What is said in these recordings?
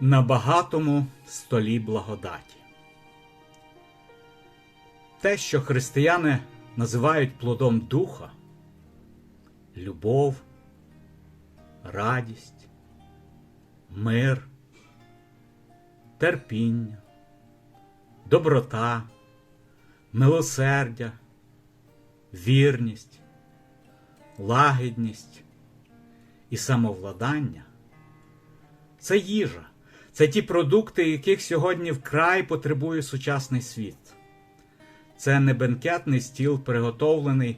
на багатому столі благодаті. Те, що християни називають плодом духа, любов, радість, мир, терпіння, доброта, милосердя, вірність, лагідність і самовладання це їжа, це ті продукти, яких сьогодні вкрай потребує сучасний світ. Це не бенкетний стіл, приготовлений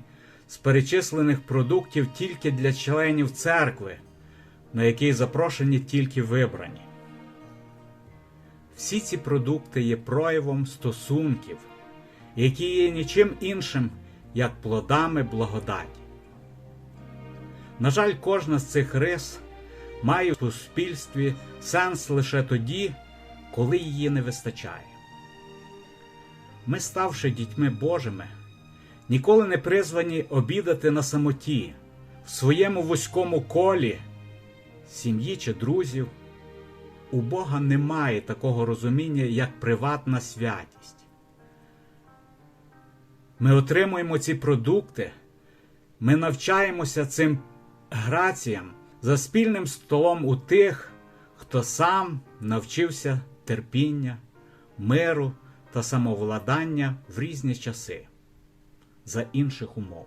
з перечислених продуктів тільки для членів церкви, на який запрошені тільки вибрані. Всі ці продукти є проявом стосунків, які є нічим іншим, як плодами благодаті. На жаль, кожна з цих рис має в суспільстві сенс лише тоді, коли її не вистачає. Ми, ставши дітьми Божими, ніколи не призвані обідати на самоті, в своєму вузькому колі, сім'ї чи друзів. У Бога немає такого розуміння, як приватна святість. Ми отримуємо ці продукти, ми навчаємося цим граціям за спільним столом у тих, хто сам навчився терпіння, миру та самовладання в різні часи за інших умов.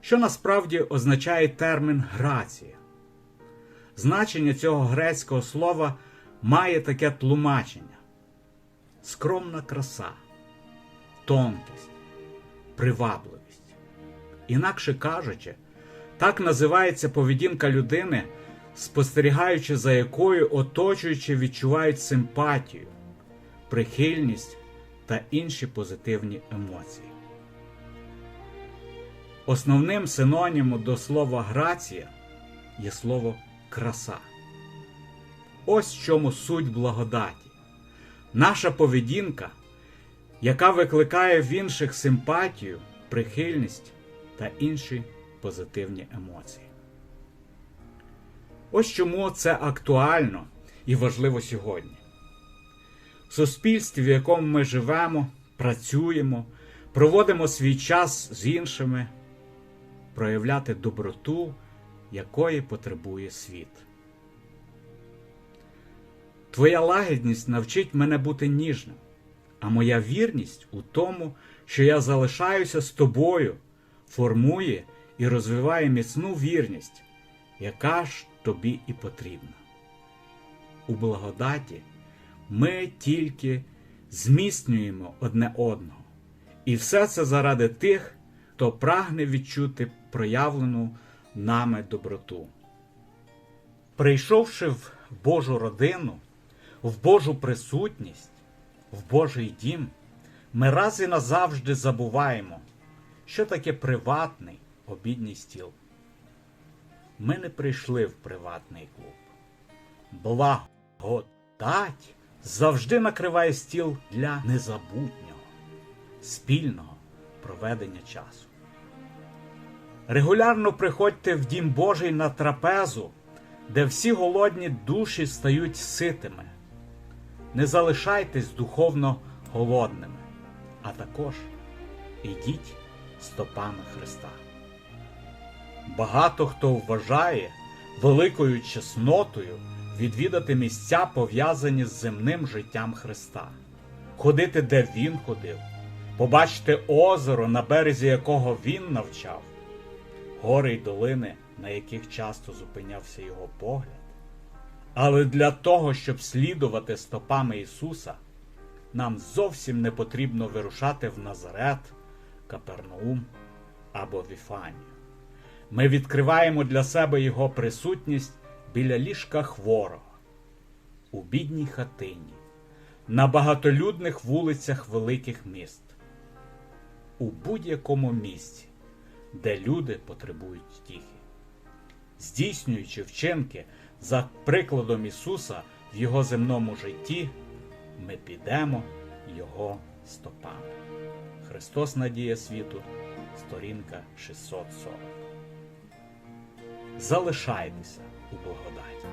Що насправді означає термін грація? Значення цього грецького слова має таке тлумачення: скромна краса, тонкість, привабливість. Інакше кажучи, так називається поведінка людини, спостерігаючи за якою оточуючи відчувають симпатію, прихильність та інші позитивні емоції. Основним синонімом до слова грація є слово краса. Ось в чому суть благодаті. Наша поведінка, яка викликає в інших симпатію, прихильність та інші позитивні емоції. Ось чому це актуально і важливо сьогодні. В суспільстві, в якому ми живемо, працюємо, проводимо свій час з іншими, проявляти доброту, якої потребує світ. Твоя лагідність навчить мене бути ніжним, а моя вірність у тому, що я залишаюся з тобою, формує і розвиває міцну вірність, яка ж тобі і потрібна. У благодаті ми тільки зміцнюємо одне одного, і все це заради тих, хто прагне відчути проявлену нами доброту. Прийшовши в Божу родину, в Божу присутність, в Божий дім, ми раз і назавжди забуваємо, що таке приватний обідній стіл. Ми не прийшли в приватний клуб. Благодать завжди накриває стіл для незабутнього, спільного проведення часу. Регулярно приходьте в Дім Божий на трапезу, де всі голодні душі стають ситими. Не залишайтесь духовно голодними, а також ідіть стопами Христа. Багато хто вважає великою чеснотою відвідати місця, пов'язані з земним життям Христа, ходити, де Він ходив, побачити озеро, на березі якого Він навчав, гори й долини, на яких часто зупинявся його погляд. Але для того, щоб слідувати стопами Ісуса, нам зовсім не потрібно вирушати в Назарет, Капернаум або Віфанію. Ми відкриваємо для себе Його присутність біля ліжка хворого, у бідній хатині, на багатолюдних вулицях великих міст, у будь-якому місці, де люди потребують втіхи. Здійснюючи вчинки за прикладом Ісуса в Його земному житті, ми підемо Його стопами. Христос Надія світу, сторінка 640 залишайтеся у благодаті.